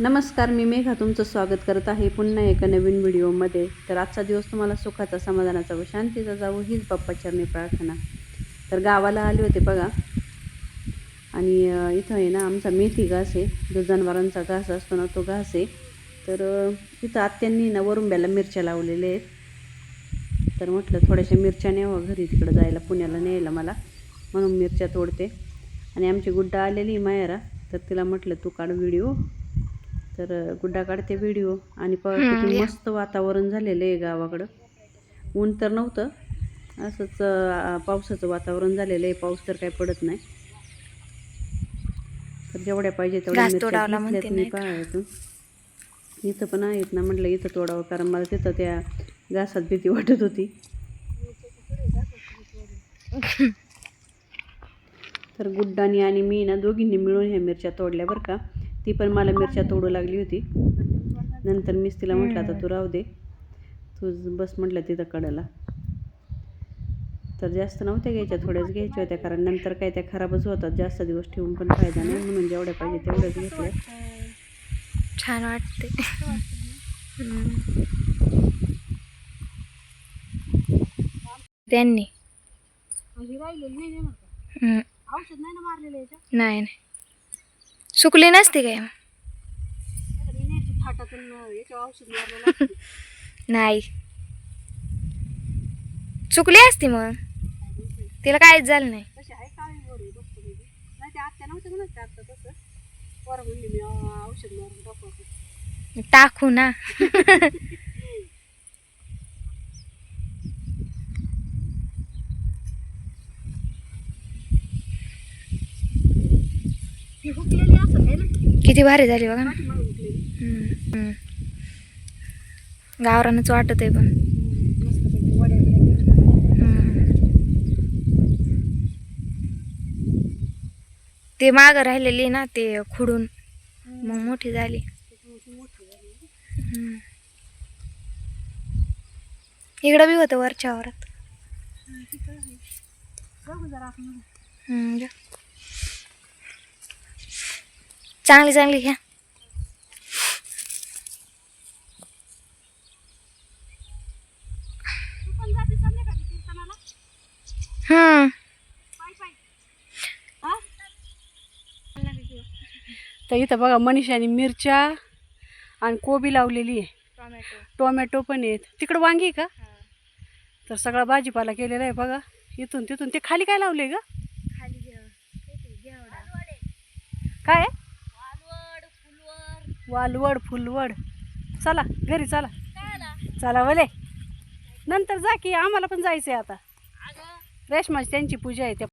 नमस्कार मी मेघा तुमचं स्वागत करत आहे पुन्हा एका नवीन व्हिडिओमध्ये. तर आजचा दिवस तुम्हाला सुखाचा समाधानाचा व शांतीचा जावो हीच बाप्पाचरणी प्रार्थना. तर गावाला आले होते बघा. आणि इथं आहे ना आमचा मेथी घास आहे. जो जनावरांचा घास असतो ना तो घास आहे. तर इथं आत्यांनी ना वरुंब्याला मिरच्या लावलेल्या आहेत. तर म्हटलं थोड्याशा मिरच्या न्यावं घरी तिकडं जायला पुण्याला न्यायला मला. म्हणून मिरच्या तोडते. आणि आमची गुड्डा आलेली मायारा मायरा. तर तिला म्हटलं तू काढ व्हिडिओ. तर गुड्डा काढते व्हिडिओ आणि किती मस्त वातावरण झालेलं आहे गावाकडं. ऊन तर नव्हतं. असंच पावसाचं वातावरण झालेलं आहे. पाऊस तर काही पडत नाही. तर जेवढ्या पाहिजे तेवढ्या मी इथं पण आहेत ना म्हटलं इथं तोडावं कारण मला तिथं त्या घासात भीती वाटत होती. तर गुड्डानी आणि मी ना दोघींनी मिळून ह्या मिरच्या तोडल्या बरं का. ती पण मला मिरच्या तोडू लागली होती. नंतर मीच तिला म्हटलं आता तू राहू दे. तू बस म्हटलं तिथं कडेला. तर जास्त नव्हत्या घ्यायच्या थोड्याच घ्यायच्या होत्या कारण नंतर काय त्या खराबच होतात. जास्त दिवस ठेवून पण फायदा नाही म्हणून जेवढ्या पाहिजे तेवढ्याच घेतल्या छान वाटते. त्यांनी. नाही नाही. सुकली नसते काय? नाही. चुकली असती मग. तिला काहीच झालं नाही. टाकू ना. किती भारी झाली बघा ना. गावरानच वाटत आहे पण. ते माग राहिलेली ना ते खुडून. मग मोठी झाली. इकडं बी होतं वरच्या वरात हम्म, घ्या. चांगली चांगली घ्या. हम्म. तर इथं बघा मनीषाने मिरच्या आणि कोबी लावलेली आहे. टोमॅटो टोमॅटो पण आहेत. तिकडं वांगी आहे का? तर सगळा भाजीपाला केलेला आहे बघा. इथून तिथून ते खाली काय लावले ग? काय? आहे? वालवड फुलवड. चला घरी चला. चला वले. नंतर जा की आम्हाला पण जायचंय आता. रेशमाची त्यांची पूजा आहे त्या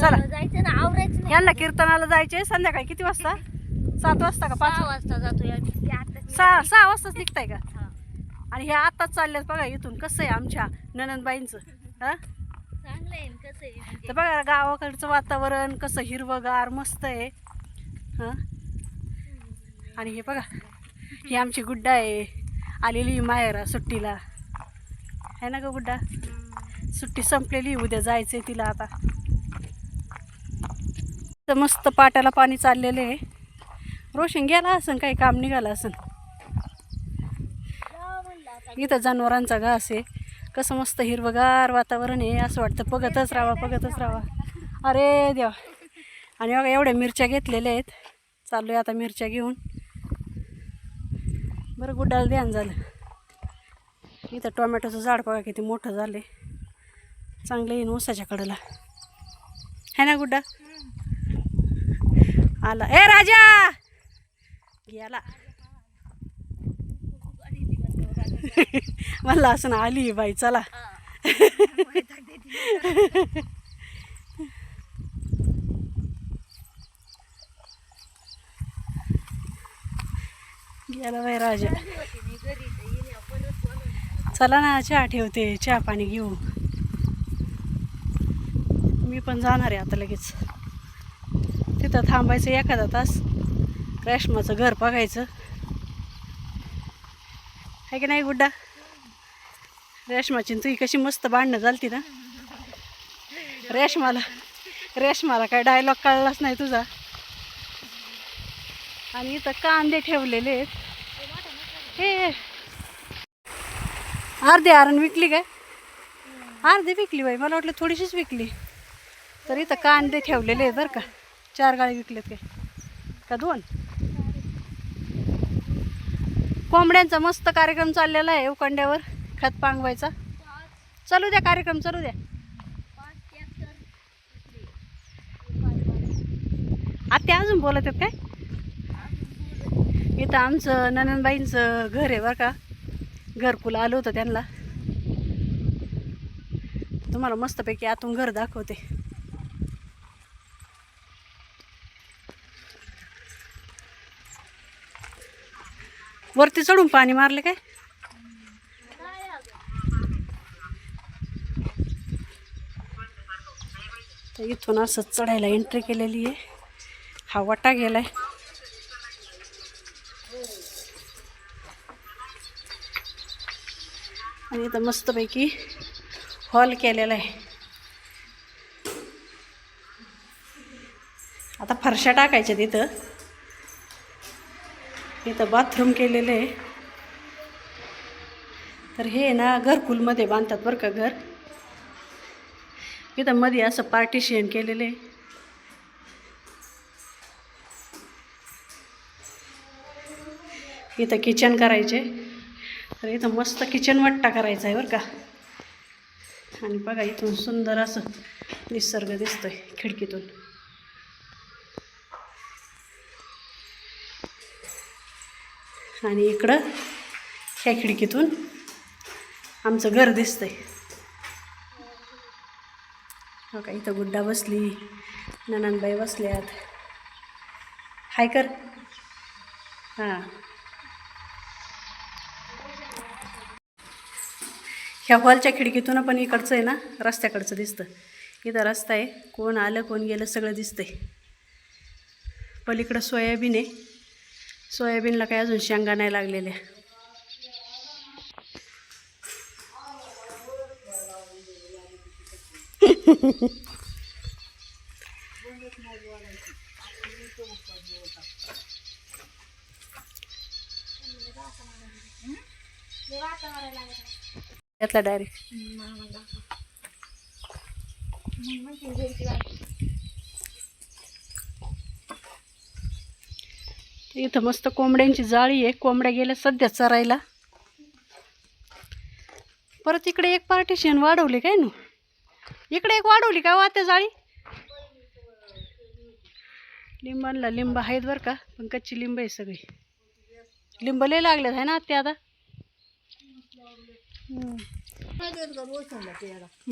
चला. जायचं ना आवरायचं यांना कीर्तनाला जायचे संध्याकाळी किती वाजता? सात वाजता का पाच? वाजता जातो सहा सहा वाजताच निघताय का? आणि हे आताच चालल्यात बघा इथून कसं आहे आमच्या ननंदबाईंचं. हा? आहे तर बघा गावाकडचं वातावरण कसं हिरवंगार मस्त आहे. हां? आणि हे बघा ही आमची गुड्डा आहे. आलेली मायरा सुट्टीला. आहे ना ग गुड्डा? सुट्टी संपलेली उद्या जायचं आहे तिला आता. तर मस्त पाट्याला पाणी चाललेलं आहे. रोशन गेला असं काही काम निघालं असं इथं जनावरांचा घास आहे. कसं मस्त हिरवगार वातावरण आहे असं वाटतं बघतच राहा बघतच राहा अरे देवा. आणि बघा एवढ्या मिरच्या घेतलेल्या आहेत. चाललो आहे आता मिरच्या घेऊन. बरं गुड्डाला ध्यान झालं. इथं टोमॅटोचं झाड बघा किती मोठं झालं चांगलं येईन ऊसाच्या कडेला. है ना गुड्डा? आला. ए राजा! गेला. मला असं आली बाई चला. याला बाई राजा. चला ना चहा ठेवते. चहा पाणी घेऊ. मी पण जाणार आहे आता लगेच. तिथं थांबायचं एखादा तास. रेशमाचं घर बघायचं. आहे की नाही गुड्डा? रेशमाची तुही कशी मस्त भांडणं झालती ना? रेशमाला रेशमाला काय डायलॉग कळलाच नाही तुझा. आणि इथं कांदे ठेवलेले आहेत. हे. अर्धे आरण विकली काय? अर्धी विकली बाई मला वाटलं थोडीशीच विकली. तर इथं कांदे ठेवलेले आहे बरं का. चार गाळे विकलेत काय? का दोन? कोंबड्यांचा मस्त कार्यक्रम चाललेला आहे उकंड्यावर खत पांगवायचा. चालू द्या कार्यक्रम चालू द्या. आत्या अजून बोलत आहेत काय? इथं आमचं ननंदबाईंचं घर आहे बरं का. घरकुल आलं होतं त्यांना. तुम्हाला मस्तपैकी आतून घर दाखवते. वरती चढून पाणी मारले काय? तर इथून असं चढायला एंट्री केलेली आहे. हा वाटा गेलाय. आणि इथं मस्तपैकी हॉल केलेला आहे. आता फरशा टाकायच्या तिथं. इथं बाथरूम केलेलं आहे. तर हे ना घरकुलमध्ये बांधतात बरं का घर. इथं मध्ये असं पार्टिशियन केलेलं आहे. इथं किचन करायचे. तर इथं मस्त किचन वाट्टा करायचा आहे बरं का. आणि बघा इथून सुंदर असं निसर्ग दिसतोय खिडकीतून. आणि इकडं ह्या खिडकीतून आमचं घर दिसतंय. हो का इथं गुड्डा बसली ननंदबाई बसल्यात. हाय कर. हां. ह्या हॉलच्या खिडकीतून पण इकडचं आहे ना रस्त्याकडचं दिसतं. इथं रस्ता आहे. कोण आलं कोण गेलं सगळं दिसतंय. पलीकडं सोयाबीन आहे. सोयाबीनला काय अजून शेंगा नाही लागलेल्या. घेतला डायरेक्ट इथं मस्त कोंबड्यांची जाळी आहे. कोंबड्या गेल्या सध्या चरायला. परत इकडे एक पार्टिशन वाढवली काय नू? इकडे एक वाढवली का वात्या जाळी? लिंबांना लिंब आहेत बरं का पण कच्ची लिंब आहे सगळी. लिंब लय लागल्यात आहे ना आत्या आता?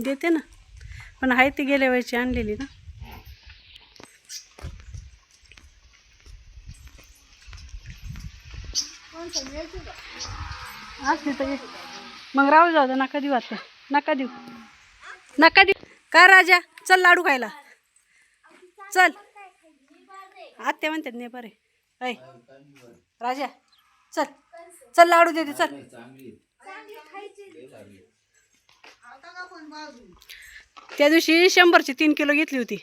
देते ना. पण आहे ती गेल्या वेळची आणलेली ना. असते तर मग राहू जाऊ दे नका देऊ आता. नका देऊ. नका देऊ. का राजा? चल लाडू खायला. चल. आत्या म्हणतात ने बरे. ऐ. राजा चल. चल लाडू देते चल. त्या दिवशी शंभरची तीन किलो घेतली होती.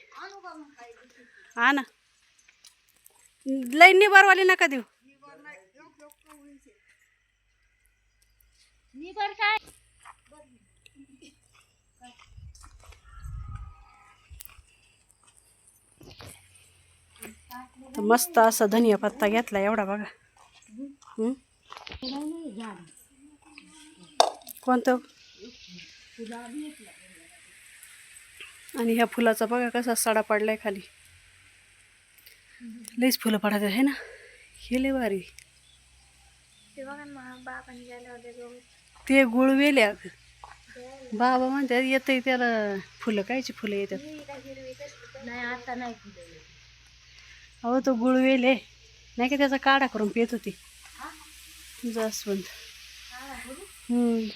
हा ना. लई निबारवाली नका देऊ. मस्त असा धनिया पत्ता घेतला एवढा बघा हं? कोणतं? आणि ह्या फुलाचा बघा कसा सडा पडलाय खाली. लईच फुलं पडत आहे ना? हे लय भारी. ते गुळवेले अगं बाबा म्हणतात येतंय त्याला फुलं कायची फुलं येतात? अहो तो गुळवेले नाही का त्याचा काढा करून पित होती. हम्म.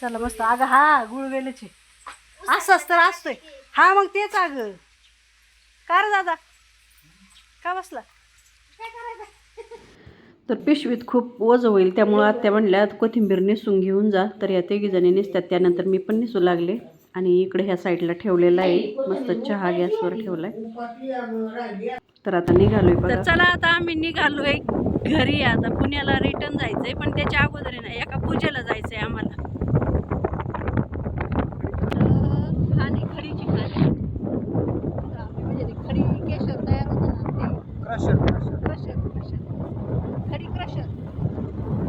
चला मस्त. अगं हा गुळवेलेचे असंच तर असतोय. हा मग तेच अगं. का रे दादा? का बसला? तर पिशवीत खूप ओझ होईल त्यामुळं आत्या म्हणल्या कोथिंबीर नेसून घेऊन जा. तर या तिघी जणी नेसतात त्यानंतर मी पण नेसू लागले. आणि इकडे ह्या साईडला ठेवलेला आहे. मस्त चहा गॅसवर ठेवलाय. तर आता निघालोय तर चला आता आम्ही निघालोय घरी आता पुण्याला रिटर्न जायचंय पण त्याच्या अगोदर एका पूजेला जायचंय आम्हाला तर खाली खडीची खाली तर आम्ही म्हणजे ते खडी केशर तयार होतं ना ते क्रशर क्रशर क्रशर क्रशर खडी क्रशर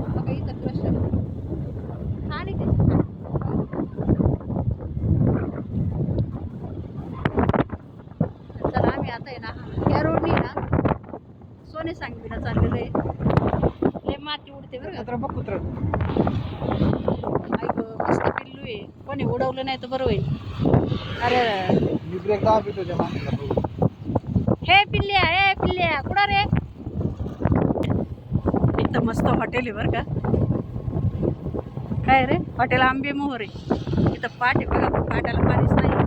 बघा इथं क्रशर आणि त्याची चला आम्ही आता आहे ना या रोडनी ना सोने सांगवीला चाललेलो आहे उडते बरं कुत्रा. मस्त पिल्लू आहे. कोणी उडवलं नाही तर बरं होईल. अरे. हे पिल्ल्या हे पिल्ल्या कुठं रे? इथं मस्त हॉटेल आहे बरं का. काय रे? हॉटेल आंबे मोहर आहे. इथं पाट आहे बघा पण पाट्याला पाणीच नाही.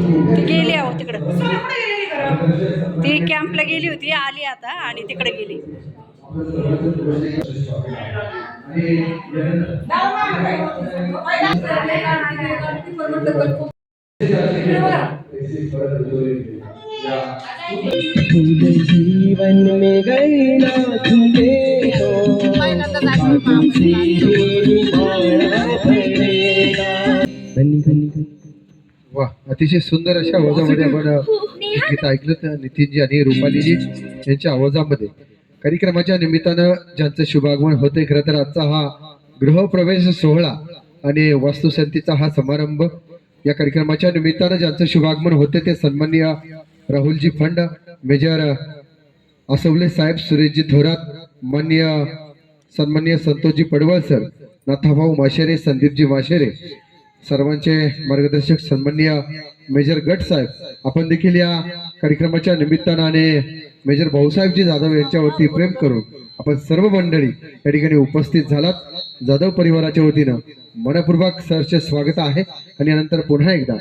गेली. आहो तिकडं. ती कॅम्पला गेली होती आली आता आणि तिकडे गेली. जीवन में गए ना अतिशय सुंदर अशा आवाजामध्ये आपण हे. गीत ऐकलं तर नितीनजी आणि रुपालीजी यांच्या आवाजामध्ये. कार्यक्रमाच्या निमित्तानं ज्यांचं शुभागमन होते खरं तर आजचा हा गृहप्रवेश सोहळा आणि वास्तुशांतीचा हा समारंभ या कार्यक्रमाच्या निमित्तानं ज्यांचं शुभागमन होते ते सन्माननीय राहुलजी फंड मेजर असवले साहेब सुरेशजी थोरात मान्य सन्मान्य संतोषजी पडवळ सर नाथाभाऊ माशेरे संदीपजी माशेरे सर्वांचे मार्गदर्शक सन्मान्य मेजर गट साहेब आपण देखील या कार्यक्रमाच्या निमित्तानं आणि मेजर भाऊसाहेबजी जाधव यांच्यावरती प्रेम करून आपण सर्व मंडळी या ठिकाणी उपस्थित झालात. जाधव परिवाराच्या वतीनं मनपूर्वक सरचे स्वागत आहे आणि यानंतर पुन्हा एकदा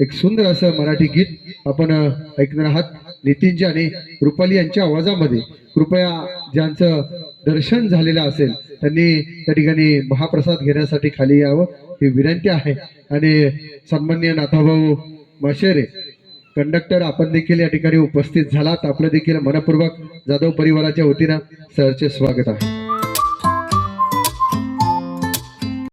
एक सुंदर असं मराठी गीत आपण ऐकणार आहात. नितीनजी आणि रुपाली यांच्या आवाजामध्ये कृपया ज्यांचं दर्शन झालेलं असेल त्यांनी त्या ठिकाणी महाप्रसाद घेण्यासाठी खाली यावं. ही विनंती आहे. आणि सन्मान्य नाथाभाऊ माशेरे कंडक्टर आपण देखील या ठिकाणी उपस्थित झालात. आपलं देखील मनपूर्वक जाधव परिवाराच्या वतीनं सरचे स्वागत आहे.